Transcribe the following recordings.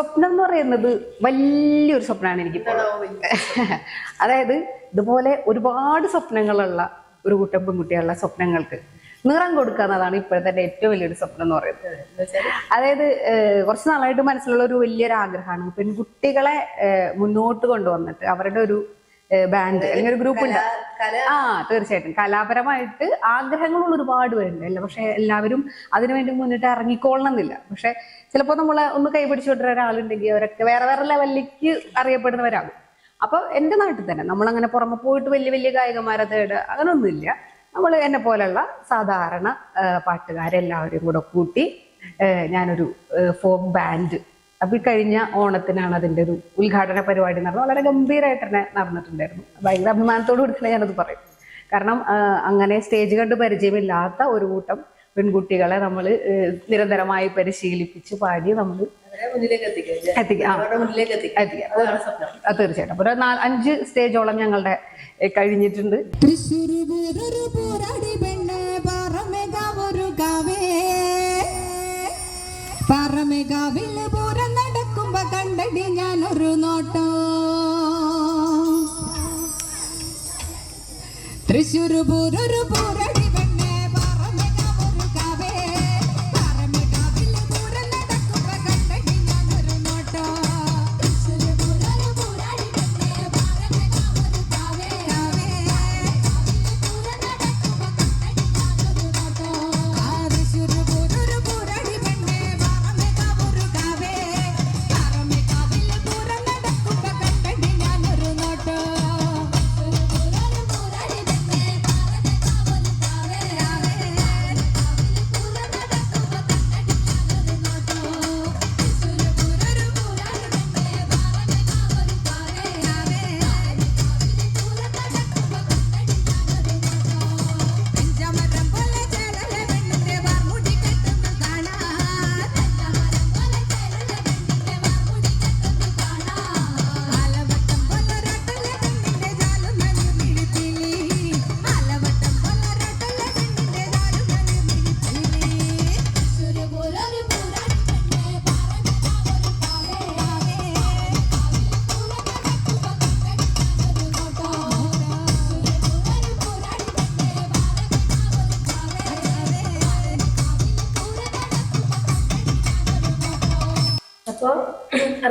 സ്വപ്നം എന്ന് പറയുന്നത് വലിയൊരു സ്വപ്നമാണ് എനിക്ക് അതായത് ഇതുപോലെ ഒരുപാട് സ്വപ്നങ്ങളുള്ള ഒരു കൂട്ടം പെൺകുട്ടികളുടെ സ്വപ്നങ്ങൾക്ക് നിറം കൊടുക്കുക എന്നതാണ് ഇപ്പോഴത്തെ ഏറ്റവും വലിയൊരു സ്വപ്നം എന്ന് പറയുന്നത്. അതായത് കുറച്ച് നാളായിട്ട് മനസ്സിലുള്ള ഒരു വലിയൊരു ആഗ്രഹമാണ് പെൺകുട്ടികളെ മുന്നോട്ട് കൊണ്ടുവന്നിട്ട് അവരുടെ ഒരു ബാൻഡ് അല്ലെങ്കിൽ ഒരു ഗ്രൂപ്പ് ഉണ്ട്. ആ തീർച്ചയായിട്ടും. കലാപരമായിട്ട് ആഗ്രഹങ്ങളുള്ള ഒരുപാട് പേരുണ്ട്. അല്ല പക്ഷെ എല്ലാവരും അതിനുവേണ്ടി മുന്നിട്ട് ഇറങ്ങിക്കൊള്ളണം എന്നില്ല. പക്ഷെ ചിലപ്പോൾ നമ്മളെ ഒന്ന് കൈപിടിച്ചു വിട്ടുന്ന ഒരാളുണ്ടെങ്കിൽ അവരൊക്കെ വേറെ വേറെ ലെവലിലേക്ക് അറിയപ്പെടുന്നവരാകും. അപ്പൊ എന്റെ നാട്ടിൽ തന്നെ നമ്മൾ അങ്ങനെ പുറമെ പോയിട്ട് വലിയ വലിയ ഗായകന്മാരെ തേടുക അങ്ങനെയൊന്നുമില്ല നമ്മൾ എന്നെ പോലുള്ള സാധാരണ പാട്ടുകാരെല്ലാവരും കൂടെ കൂട്ടി ഞാനൊരു ഫോക്ക് ബാൻഡ്. അപ്പൊ ഈ കഴിഞ്ഞ ഓണത്തിനാണ് അതിന്റെ ഒരു ഉദ്ഘാടന പരിപാടി നടന്നത്. വളരെ ഗംഭീരമായിട്ട് തന്നെ നടന്നിട്ടുണ്ടായിരുന്നു. ഭയങ്കര അഭിമാനത്തോടു കൂടി തന്നെ ഞാനത് പറയും. കാരണം അങ്ങനെ സ്റ്റേജ് കണ്ട് പരിചയമില്ലാത്ത ഒരു കൂട്ടം പെൺകുട്ടികളെ നമ്മൾ നിരന്തരമായി പരിശീലിപ്പിച്ച് പാടി നമ്മൾ തീർച്ചയായിട്ടും. ഒരു നാല് അഞ്ച് സ്റ്റേജോളം ഞങ്ങളുടെ കഴിഞ്ഞിട്ടുണ്ട്. പാറമേകാവൊരു കാവേ പൂരം നടക്കുമ്പോ കണ്ടടി ഞാനൊരു നോട്ടോ. തൃശ്ശൂർ പൂരൊരു പൂരാടി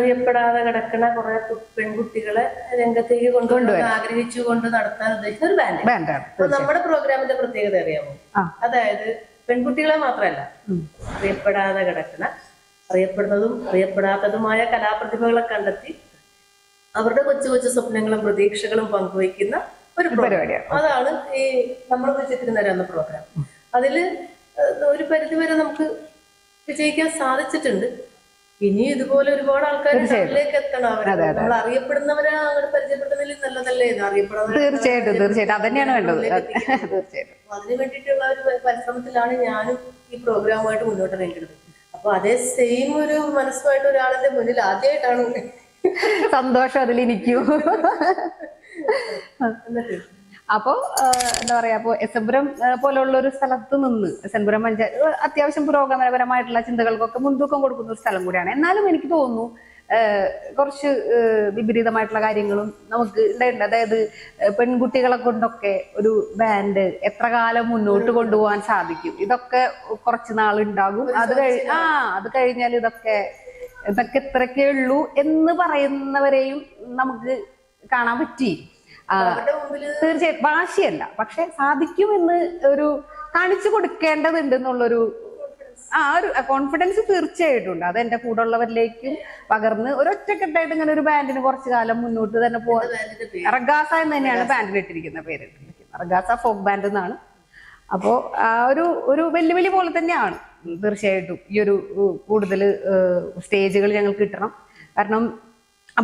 അറിയപ്പെടാതെ കിടക്കുന്ന കുറെ പെൺകുട്ടികളെ രംഗത്തേക്ക് കൊണ്ടുവരാൻ ആഗ്രഹിച്ചു കൊണ്ട് നടത്താൻ ഉദ്ദേശിക്കുന്ന ഒരു ബാൻഡ്. അപ്പൊ നമ്മുടെ പ്രോഗ്രാമിന്റെ പ്രത്യേകത അറിയാമോ? അതായത് പെൺകുട്ടികളെ മാത്രമല്ല അറിയപ്പെടാതെ കിടക്കുന്ന അറിയപ്പെടുന്നതും അറിയപ്പെടാത്തതുമായ കലാപ്രതിഭകളെ കണ്ടെത്തി അവരുടെ കൊച്ചു കൊച്ചു സ്വപ്നങ്ങളും പ്രതീക്ഷകളും പങ്കുവയ്ക്കുന്ന ഒരു പരിപാടിയാണ്. അതാണ് ഈ നമ്മൾ വിളിച്ചിരുന്ന എന്ന പ്രോഗ്രാം അതിൽ ഒരു പരിധിവരെ നമുക്ക് വിജയിക്കാൻ സാധിച്ചിട്ടുണ്ട്. ഇനി ഇതുപോലെ ഒരുപാട് ആൾക്കാർ നമ്മളിലേക്ക് എത്തണം. അവരെ നമ്മൾ അറിയപ്പെടുന്നവരെ അങ്ങോട്ട് പരിചയപ്പെടുന്നതിൽ നല്ലതല്ലേ? ഇത് അറിയപ്പെടുന്നവരെ തീർച്ചയായിട്ടും തീർച്ചയായിട്ടും. അതന്നെയാണ് വേണ്ടത്. തീർച്ചയായിട്ടും. അതിനു വേണ്ടിയിട്ടുള്ള ഒരു പരിശ്രമത്തിലാണ് ഞാനും ഈ പ്രോഗ്രാമുമായിട്ട് മുന്നോട്ട് ഇറങ്ങിയത് അപ്പൊ അതേ സെയിം ഒരു മനസ്സുമായിട്ട് ഒരാളിന്റെ മുന്നിൽ ആദ്യമായിട്ടാണ് സന്തോഷം അതിലിരിക്കൂ. അപ്പോ എന്താ പറയാ അപ്പോ എസംപുരം പോലുള്ള ഒരു സ്ഥലത്ത് നിന്ന് എസംപുരം പഞ്ചായത്ത് അത്യാവശ്യം പുരോഗമനപരമായിട്ടുള്ള ചിന്തകൾക്കൊക്കെ മുൻതൂക്കം കൊടുക്കുന്ന ഒരു സ്ഥലം കൂടിയാണ്. എന്നാലും എനിക്ക് തോന്നുന്നു കുറച്ച് വിപരീതമായിട്ടുള്ള കാര്യങ്ങളും നമുക്ക് ഉണ്ടായിട്ടുണ്ട്. അതായത് പെൺകുട്ടികളെ കൊണ്ടൊക്കെ ഒരു ബാൻഡ് എത്ര കാലം മുന്നോട്ട് കൊണ്ടുപോകാൻ സാധിക്കും? ഇതൊക്കെ കുറച്ച് നാളുണ്ടാകും അത് കഴി ആ അത് കഴിഞ്ഞാൽ ഇതൊക്കെ ഇതൊക്കെ ഇത്രയൊക്കെ ഉള്ളൂ എന്ന് പറയുന്നവരെയും നമുക്ക് കാണാൻ പറ്റി. തീർച്ചയായും വാശിയല്ല. പക്ഷെ സാധിക്കുമെന്ന് ഒരു കാണിച്ചു കൊടുക്കേണ്ടതുണ്ട് എന്നുള്ളൊരു ആ ഒരു കോൺഫിഡൻസ് തീർച്ചയായിട്ടും ഉണ്ട് അത് എന്റെ കൂടെ ഉള്ളവരിലേക്കും പകർന്ന് ഒരൊറ്റക്കെട്ടായിട്ട് ഇങ്ങനെ ഒരു ബാൻഡിന് കുറച്ച് കാലം മുന്നോട്ട് തന്നെ പേര്. റഗാസ എന്ന് തന്നെയാണ് ബാൻഡിൽ ഇട്ടിരിക്കുന്ന പേര്. റഗാസ ഫോക്ക് ബാൻഡ് എന്നാണ്. അപ്പോ ആ ഒരു ഒരു വെല്ലുവിളി പോലെ തന്നെയാണ് തീർച്ചയായിട്ടും ഈ ഒരു കൂടുതൽ സ്റ്റേജുകൾ ഞങ്ങൾക്ക് കിട്ടണം. കാരണം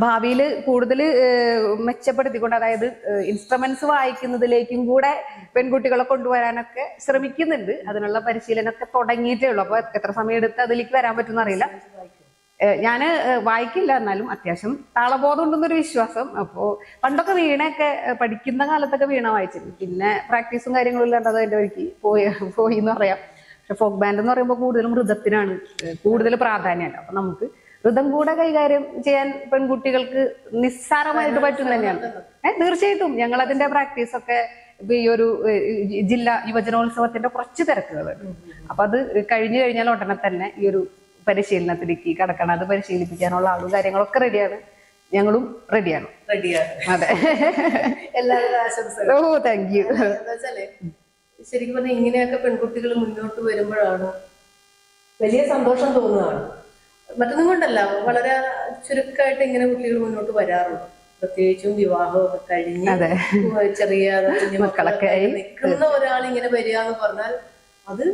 ഭാവിയിൽ കൂടുതൽ മെച്ചപ്പെടുത്തിക്കൊണ്ട് അതായത് ഇൻസ്ട്രുമെന്റ്സ് വായിക്കുന്നതിലേക്കും കൂടെ പെൺകുട്ടികളെ കൊണ്ടുവരാനൊക്കെ ശ്രമിക്കുന്നുണ്ട്. അതിനുള്ള പരിശീലനമൊക്കെ തുടങ്ങിയിട്ടേ ഉള്ളൂ. അപ്പൊ എത്ര സമയം എടുത്ത് അതിലേക്ക് വരാൻ പറ്റുമെന്ന് അറിയില്ല. ഞാൻ വായിക്കില്ല എന്നാലും അത്യാവശ്യം താളബോധം ഉണ്ടെന്നൊരു വിശ്വാസം. അപ്പോൾ പണ്ടൊക്കെ വീണയൊക്കെ പഠിക്കുന്ന കാലത്തൊക്കെ വീണ വായിച്ചിരുന്നു. പിന്നെ പ്രാക്ടീസും കാര്യങ്ങളും ഇല്ലാണ്ട് അത് എന്റെ വഴിക്ക് പോയി പോയി എന്ന് പറയാം. പക്ഷെ ഫോക്ക് ബാൻഡ് എന്ന് പറയുമ്പോൾ കൂടുതലും മൃതത്തിനാണ് കൂടുതൽ പ്രാധാന്യമല്ല അപ്പൊ നമുക്ക് ഋതം കൂടെ കൈകാര്യം ചെയ്യാൻ പെൺകുട്ടികൾക്ക് നിസ്സാരമായിട്ട് പറ്റും തന്നെയാണ്. ഏഹ് തീർച്ചയായിട്ടും. ഞങ്ങൾ അതിന്റെ പ്രാക്ടീസ് ഒക്കെ ഈ ഒരു ജില്ലാ യുവജനോത്സവത്തിന്റെ കുറച്ച് തിരക്കുകളുണ്ട് അപ്പൊ അത് കഴിഞ്ഞു കഴിഞ്ഞാൽ ഉടനെ തന്നെ ഈ ഒരു പരിശീലനത്തിലേക്ക് കടക്കണം. അത് പരിശീലിപ്പിക്കാനുള്ള ആളും കാര്യങ്ങളൊക്കെ റെഡിയാണ് ഞങ്ങളും റെഡിയാണ് റെഡിയാണ് അതെ. എല്ലാവരും ആശംസകൾ. ഓ താങ്ക് യു ശരിക്കും പറഞ്ഞാൽ ഇങ്ങനെയൊക്കെ പെൺകുട്ടികൾ മുന്നോട്ട് വരുമ്പോഴാണ് വലിയ സന്തോഷം തോന്നുകയാണ് മറ്റൊന്നും കൊണ്ടല്ല വളരെ ചുരുക്കമായിട്ട് ഇങ്ങനെ കുട്ടികൾ മുന്നോട്ട് വരാറുള്ളൂ. പ്രത്യേകിച്ചും വിവാഹമൊക്കെ കഴിഞ്ഞ്. ചെറിയ മക്കളൊക്കെ നിൽക്കുന്ന ഒരാൾ ഇങ്ങനെ വരിക എന്ന് പറഞ്ഞാൽ അത്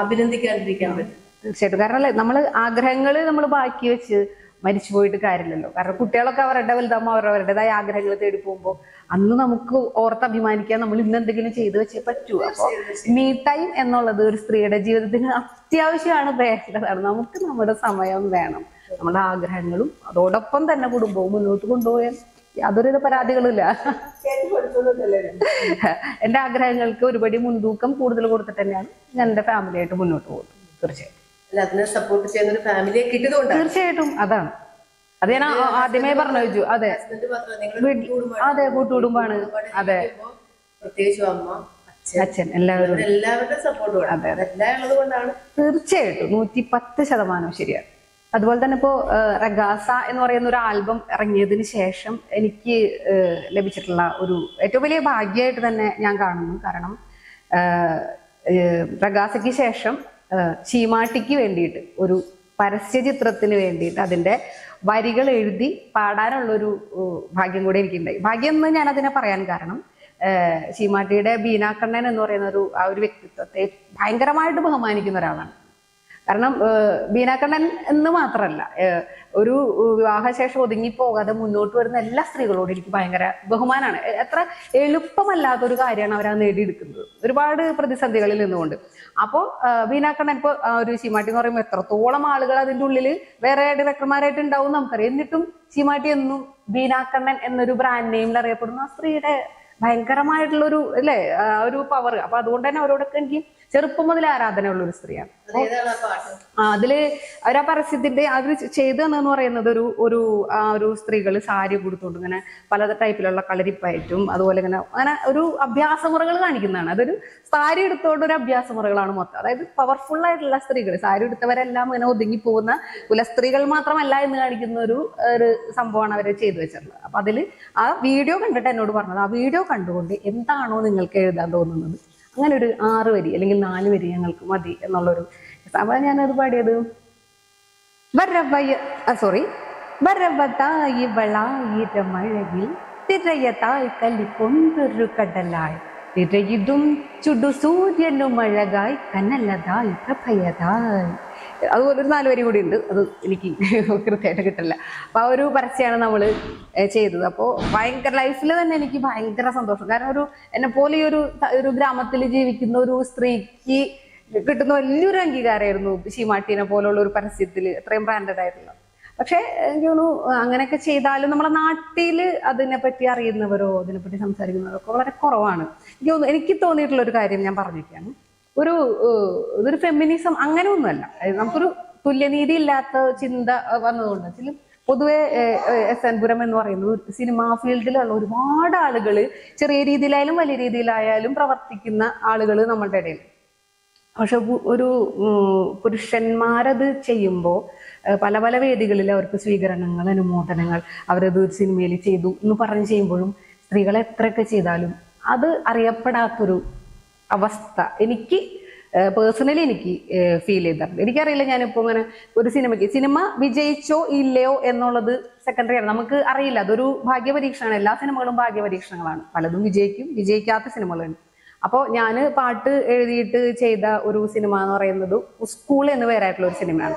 അഭിനന്ദിക്കാണ്ടിരിക്കാൻ പറ്റും. തീർച്ചയായിട്ടും. കാരണം അല്ലേ നമ്മൾ ആഗ്രഹങ്ങൾ നമ്മൾ ബാക്കി വെച്ച് മരിച്ചു പോയിട്ട് കാര്യമില്ലല്ലോ. കാരണം കുട്ടികളൊക്കെ അവരുടെ വലുതാകുമ്പോൾ അവരവരുടേതായ ആഗ്രഹങ്ങൾ തേടി പോകുമ്പോൾ അന്ന് നമുക്ക് ഓർത്ത് അഭിമാനിക്കാൻ നമ്മൾ ഇന്ന് എന്തെങ്കിലും ചെയ്തു വെച്ചേ പറ്റൂ. അപ്പോൾ മീ ടൈം എന്നുള്ളത് ഒരു സ്ത്രീയുടെ ജീവിതത്തിന് അത്യാവശ്യമാണ് വേണ്ടതാണ്. നമുക്ക് നമ്മുടെ സമയം വേണം. നമ്മുടെ ആഗ്രഹങ്ങളും അതോടൊപ്പം തന്നെ കുടുംബവും മുന്നോട്ട് കൊണ്ടുപോയാൽ യാതൊരു പരാതികളില്ല. എന്റെ ആഗ്രഹങ്ങൾക്ക് ഒരുപടി മുൻതൂക്കം കൂടുതൽ കൊടുത്തിട്ട് തന്നെയാണ് ഞാൻ എന്റെ ഫാമിലിയായിട്ട് മുന്നോട്ട് പോകുന്നത്. തീർച്ചയായിട്ടും അല്ല അതിനെ സപ്പോർട്ട് ചെയ്യുന്ന ഒരു ഫാമിലിയെ കിട്ടിയതുകൊണ്ട് തീർച്ചയായിട്ടും അതാണ് അത് ഞാൻ ആദ്യമേ പറഞ്ഞു വെച്ചു അതെ. അതെ കൂട്ടുകുടുംബാണ് അതെ. പ്രത്യേകിച്ച് അമ്മ അച്ഛൻ എല്ലാവരും. എല്ലാവരുടെ സപ്പോർട്ട് കൊണ്ടാണ്. തീർച്ചയായിട്ടും നൂറ്റി പത്ത് ശതമാനം ശരിയാണ് അതുപോലെ തന്നെ ഇപ്പോ റഗാസ എന്ന് പറയുന്ന ഒരു ആൽബം ഇറങ്ങിയതിന് ശേഷം എനിക്ക് ലഭിച്ചിട്ടുള്ള ഒരു ഏറ്റവും വലിയ ഭാഗ്യമായിട്ട് തന്നെ ഞാൻ കാണുന്നു. കാരണം റഗാസയ്ക്ക് ശേഷം ചീമാട്ടിക്ക് വേണ്ടിയിട്ട് ഒരു പരസ്യ ചിത്രത്തിന് വേണ്ടിയിട്ട് അതിന്റെ വരികൾ എഴുതി പാടാനുള്ളൊരു ഭാഗ്യം കൂടെ എനിക്കുണ്ടായി. ഭാഗ്യം എന്ന് ഞാൻ അതിനെ പറയാൻ കാരണം ചീമാട്ടിയുടെ ബീനാക്കണ്ണൻ എന്ന് പറയുന്ന ഒരു ആ ഒരു വ്യക്തിത്വത്തെ ഭയങ്കരമായിട്ട് ബഹുമാനിക്കുന്ന ഒരാളാണ്. കാരണം ബീനാക്കണ്ണൻ എന്ന് മാത്രമല്ല ഒരു വിവാഹശേഷം ഒതുങ്ങിപ്പോകാതെ മുന്നോട്ട് വരുന്ന എല്ലാ സ്ത്രീകളോടും എനിക്ക് ഭയങ്കര ബഹുമാനമാണ് എത്ര എളുപ്പമല്ലാത്ത ഒരു കാര്യമാണ് അവർ നേടിയെടുക്കുന്നത്. ഒരുപാട് പ്രതിസന്ധികളിൽ നിന്നുകൊണ്ട്. അപ്പോൾ ബീനാക്കണ്ണൻ ഇപ്പോൾ ഒരു ചീമാട്ടി എന്ന് പറയുമ്പോൾ എത്രത്തോളം ആളുകൾ അതിന്റെ ഉള്ളിൽ വേറെ ഡയറക്ടർമാരായിട്ട് ഉണ്ടാവും നമുക്കറിയാം. എന്നിട്ടും ചീമാട്ടി എന്നും ബീനാക്കണ്ണൻ എന്നൊരു ബ്രാൻഡ് നെയിമിൽ അറിയപ്പെടുന്ന ആ സ്ത്രീയുടെ ഭയങ്കരമായിട്ടുള്ള ഒരു അല്ലേ ഒരു പവർ അപ്പൊ അതുകൊണ്ട് തന്നെ അവരോടൊക്കെ എനിക്ക് ചെറുപ്പം മുതൽ ആരാധനയുള്ള ഒരു സ്ത്രീയാണ് അതിൽ അവരാ പരസ്യത്തിന്റെ അവർ ചെയ്തു തന്നെന്ന് പറയുന്നത് ഒരു ഒരു ആ ഒരു സ്ത്രീകൾ സാരി കൊടുത്തോണ്ട് ഇങ്ങനെ പല ടൈപ്പിലുള്ള കളരിപ്പയറ്റും അതുപോലെ ഇങ്ങനെ അങ്ങനെ ഒരു അഭ്യാസ മുറകൾ കാണിക്കുന്നതാണ്. അതൊരു സാരി എടുത്തോണ്ട് ഒരു അഭ്യാസ മുറകളാണ് മൊത്തം. അതായത് പവർഫുൾ ആയിട്ടുള്ള സ്ത്രീകൾ സാരി എടുത്തവരെല്ലാം ഇങ്ങനെ ഒതുങ്ങി പോകുന്ന കുലസ്ത്രീകൾ മാത്രമല്ല എന്ന് കാണിക്കുന്ന ഒരു ഒരു സംഭവമാണ് അവർ ചെയ്തു വെച്ചിട്ടുള്ളത്. അപ്പൊ അതിൽ ആ വീഡിയോ കണ്ടിട്ട് എന്നോട് പറഞ്ഞത് ആ വീഡിയോ കണ്ടുകൊണ്ട് എന്താണോ നിങ്ങൾക്ക് എഴുതാൻ തോന്നുന്നത്? അങ്ങനെ ഒരു ആറ് വരി അല്ലെങ്കിൽ നാല് വരി ഞങ്ങൾക്ക് മതി എന്നുള്ളൊരു അപ്പൊ ഞാനത് പാടിയത്. വരവയ സോറി വരവതായി വളായിരമഴകിൽ തിരയതായി കല്ലിക്കൊണ്ടൊരു കടലായി. തിരയിതും ചുടു സൂര്യനും അഴകായി കനലതായി പ്രഭയതായി. അതുപോലെ ഒരു നാല് വരി കൂടി ഉണ്ട്. അത് എനിക്ക് കൃത്യമായിട്ട് കിട്ടില്ല. അപ്പൊ ആ ഒരു പരസ്യമാണ് നമ്മൾ ചെയ്തത്. അപ്പോൾ ഭയങ്കര ലൈഫിൽ തന്നെ എനിക്ക് ഭയങ്കര സന്തോഷം. കാരണം ഒരു എന്നെ പോലെ ഒരു ഒരു ഗ്രാമത്തിൽ ജീവിക്കുന്ന ഒരു സ്ത്രീക്ക് കിട്ടുന്ന വലിയൊരു അംഗീകാരമായിരുന്നു ശീമാട്ടീനെ പോലുള്ള ഒരു പരസ്യത്തിൽ അത്രയും ബ്രാൻഡഡ് ആയിരുന്നു പക്ഷേ എനിക്ക് തോന്നുന്നു അങ്ങനെയൊക്കെ ചെയ്താലും നമ്മളെ നാട്ടിൽ അതിനെപ്പറ്റി അറിയുന്നവരോ അതിനെപ്പറ്റി സംസാരിക്കുന്നവരോ ഒക്കെ വളരെ കുറവാണ്. എനിക്ക് തോന്നുന്നു എനിക്ക് തോന്നിയിട്ടുള്ള ഒരു കാര്യം ഞാൻ പറഞ്ഞിരിക്കുകയാണ് ഒരു ഇതൊരു ഫെമിനിസം അങ്ങനെ ഒന്നുമല്ല നമുക്കൊരു തുല്യനീതി ഇല്ലാത്ത ചിന്ത വന്നതുകൊണ്ട് വെച്ചാൽ പൊതുവെ എസ് എൻ പുരം എന്ന് പറയുന്നത് സിനിമാ ഫീൽഡിലുള്ള ഒരുപാട് ആളുകൾ ചെറിയ രീതിയിലായാലും വലിയ രീതിയിലായാലും പ്രവർത്തിക്കുന്ന ആളുകൾ നമ്മളുടെ ഇടയിൽ. പക്ഷെ ഒരു പുരുഷന്മാരത് ചെയ്യുമ്പോൾ പല പല വേദികളിൽ അവർക്ക് സ്വീകരണങ്ങൾ അനുമോദനങ്ങൾ അവരത് ഒരു സിനിമയിൽ ചെയ്തു എന്ന് പറഞ്ഞ് ചെയ്യുമ്പോഴും സ്ത്രീകൾ എത്രയൊക്കെ ചെയ്താലും അത് അറിയപ്പെടാത്തൊരു അവസ്ഥ. എനിക്ക് പേഴ്സണലി എനിക്ക് ഫീൽ ചെയ്തിട്ടുണ്ട്. എനിക്കറിയില്ല ഞാനിപ്പോൾ ഇങ്ങനെ ഒരു സിനിമയ്ക്ക് സിനിമ വിജയിച്ചോ ഇല്ലയോ എന്നുള്ളത് സെക്കൻഡറി ആണ്. നമുക്ക് അറിയില്ല. അതൊരു ഭാഗ്യപരീക്ഷണമാണ്. എല്ലാ സിനിമകളും ഭാഗ്യപരീക്ഷണങ്ങളാണ്. പലതും വിജയിക്കും. വിജയിക്കാത്ത സിനിമകളുണ്ട്. അപ്പോൾ ഞാൻ പാട്ട് എഴുതിയിട്ട് ചെയ്ത ഒരു സിനിമ എന്ന് പറയുന്നത് സ്കൂൾ എന്ന് പേരായിട്ടുള്ള ഒരു സിനിമയാണ്.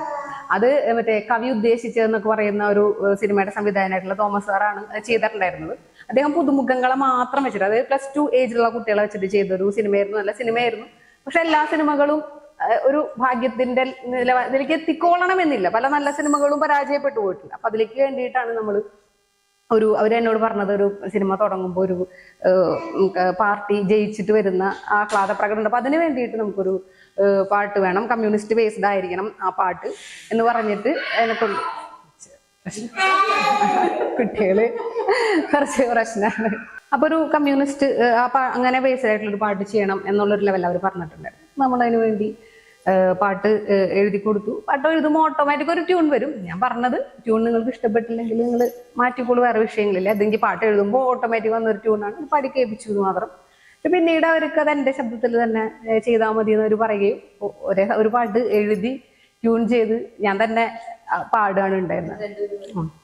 അത് മറ്റേ കവി ഉദ്ദേശിച്ചതെന്നൊക്കെ പറയുന്ന ഒരു സിനിമയുടെ സംവിധായകനായിട്ടുള്ള തോമസ് സാറാണ് ചെയ്തിട്ടുണ്ടായിരുന്നത്. അദ്ദേഹം പുതുമുഖങ്ങളെ മാത്രം വെച്ചിട്ട് അതായത് പ്ലസ് ടു ഏജിലുള്ള കുട്ടികളെ വെച്ചിട്ട് ചെയ്തൊരു സിനിമയായിരുന്നു നല്ല സിനിമയായിരുന്നു. പക്ഷെ എല്ലാ സിനിമകളും ഒരു ഭാഗ്യത്തിന്റെ നില ഇതിലേക്ക് എത്തിക്കോളണമെന്നില്ല പല നല്ല സിനിമകളും പരാജയപ്പെട്ടു പോയിട്ടില്ല അപ്പൊ അതിലേക്ക് വേണ്ടിയിട്ടാണ് നമ്മൾ ഒരു അവരെന്നോട് പറഞ്ഞത് ഒരു സിനിമ തുടങ്ങുമ്പോൾ ഒരു പാർട്ടി ജയിച്ചിട്ട് വരുന്ന ആഹ്ലാദ പ്രകടനം അപ്പൊ അതിന് വേണ്ടിയിട്ട് നമുക്കൊരു പാട്ട് വേണം. കമ്മ്യൂണിസ്റ്റ് ബേസ്ഡ് ആയിരിക്കണം ആ പാട്ട് എന്ന് പറഞ്ഞിട്ട് എന്നെ കൊണ്ട് കുട്ടികൾ. കുറച്ച് പ്രശ്നമാണ് അപ്പൊ ഒരു കമ്മ്യൂണിസ്റ്റ് അങ്ങനെ ബേസ്ഡ് ആയിട്ടുള്ള ഒരു പാട്ട് ചെയ്യണം എന്നുള്ളൊരു ലെവൽ അവർ പറഞ്ഞിട്ടുണ്ട്. നമ്മൾ അതിന് വേണ്ടി പാട്ട് എഴുതി കൊടുത്തു. പാട്ട് എഴുതുമ്പോൾ ഓട്ടോമാറ്റിക് ഒരു ട്യൂൺ വരും. ഞാൻ പറഞ്ഞത് ട്യൂൺ നിങ്ങൾക്ക് ഇഷ്ടപ്പെട്ടില്ലെങ്കിൽ നിങ്ങൾ മാറ്റിക്കോളൂ വേറെ വിഷയങ്ങളില്ല. അതെങ്കിൽ പാട്ട് എഴുതുമ്പോൾ ഓട്ടോമാറ്റിക് വന്നൊരു ട്യൂണാണ് പാടി കേൾപ്പിച്ചു മാത്രം. പിന്നീട് അവർക്ക് അത് എന്റെ ശബ്ദത്തിൽ തന്നെ ചെയ്താൽ മതി എന്ന് അവർ പറയുകയും ഒരേ ഒരു പാട്ട് എഴുതി ട്യൂൺ ചെയ്ത് ഞാൻ തന്നെ പാടുകയാണ് ഉണ്ടായിരുന്നത്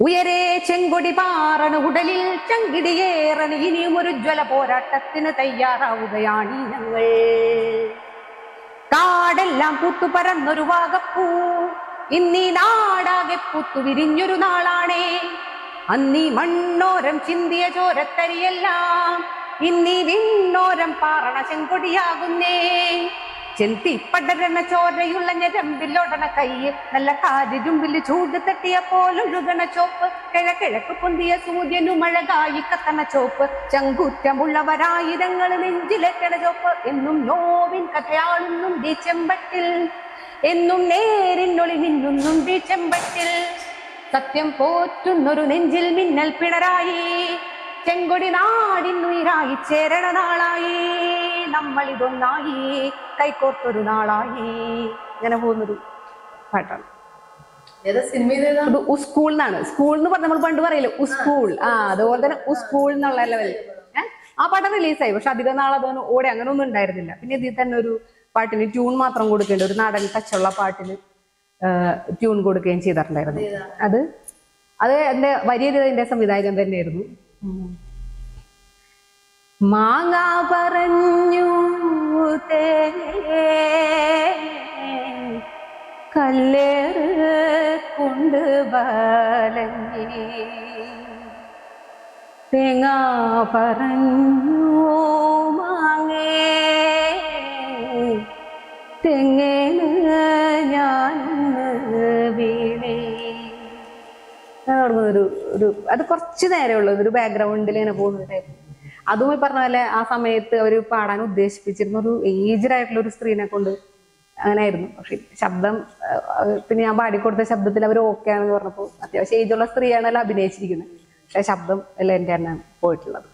ഉയരെ ചെങ്കൊടി പാറണ ഉടലിൽ ചങ്കിടിയേറണ ഇനിയും ഒരു ജ്വല പോരാട്ടത്തിന് തയ്യാറാവുകയാണ് ഞങ്ങൾ. കാടെല്ലാം പൂത്തു പരന്നൊരു വാഗപ്പൂ. ഇന്നീ നാടാകെ പൂത്തു വിരിഞ്ഞൊരു നാളാണേ. അന്നീ മണ്ണോരം ചിന്തിയ ചോരത്തരിയെല്ലാം ഇന്നീ വിണ്ണോരം പാറണ ചെങ്കൊടിയാകുന്നേ. ചെന്തി പടരണ ചോരയുള്ള ഞരമ്പിലൊടണ കയ്യ് നല്ല കാരിരുമ്പിൽ ചൂട് തട്ടിയ പോലൊഴുകണ ചോപ്പ്. കിഴക്കിഴക്ക് പൊന്തിയ സൂര്യനു മഴകായി കത്തണ ചോപ്പ്. ചങ്കുറ്റമുള്ളവരായിരങ്ങൾ നെഞ്ചിലെത്തണ ചോപ്പ്. എന്നും നോവിൻ കഥയാളുന്നും ഈ ചെമ്പട്ടിൽ. എന്നും നേരിനൊളി മിന്നുന്നും ഈ ചെമ്പട്ടിൽ. സത്യം പോറ്റുന്നൊരു നെഞ്ചിൽ മിന്നൽ പിണരായി ചെങ്കൊടി നാടിനുയിരായി ചേരണ നാളായി. നമ്മൾ ഇതൊന്നായി കൈക്കോർത്തൊരു നാളായി. ഇങ്ങനെ പോകുന്നൊരു പാട്ടാണ്. സ്കൂൾ എന്നാണ്. സ്കൂൾ എന്ന് പറഞ്ഞ നമ്മൾ പണ്ട് പറയില്ല ഉസ്കൂൾ ആ അതുപോലെ തന്നെ ഉസ്കൂൾ എന്നുള്ള ലെവൽ ആ പാട്ട് റിലീസായി പക്ഷെ അധികം നാൾ അതൊന്നും ഓടെ അങ്ങനെ ഒന്നും ഉണ്ടായിരുന്നില്ല. പിന്നെ ഇതിൽ തന്നെ ഒരു പാട്ടിന് ട്യൂൺ മാത്രം കൊടുക്കേണ്ട ഒരു നാടൻ ടച്ചുള്ള പാട്ടിന് ട്യൂൺ കൊടുക്കുകയും ചെയ്തിട്ടുണ്ടായിരുന്നു. അത്? അത് എന്റെ വലിയ സംവിധായകൻ തന്നെയായിരുന്നു. മാങ്ങ പറഞ്ഞു കല്ലേറ് കൊണ്ട് വലങ്ങി തേങ്ങ പറഞ്ഞു മാങ്ങേ തെങ്ങേന് ഞാൻ വീണേ. ഒരു ഒരു അത് കുറച്ച് നേരമുള്ളൂ ഒരു ബാക്ക്ഗ്രൗണ്ടിൽ ഇങ്ങനെ പോകുന്ന അതും ഈ പറഞ്ഞ പോലെ ആ സമയത്ത് അവർ പാടാൻ ഉദ്ദേശിപ്പിച്ചിരുന്ന ഒരു ഏജ്ഡ് ആയിട്ടുള്ള ഒരു സ്ത്രീനെ കൊണ്ട് അങ്ങനെ ആയിരുന്നു പക്ഷെ ശബ്ദം പിന്നെ ഞാൻ പാടിക്കൊടുത്ത ശബ്ദത്തിൽ അവർ ഓക്കെ ആണെന്ന് പറഞ്ഞപ്പോൾ അത്യാവശ്യം ഏജുള്ള സ്ത്രീയാണല്ലോ അഭിനയിച്ചിരിക്കുന്നത്. പക്ഷെ ശബ്ദം എല്ലാം എന്റെ തന്നെ പോയിട്ടുള്ളത്.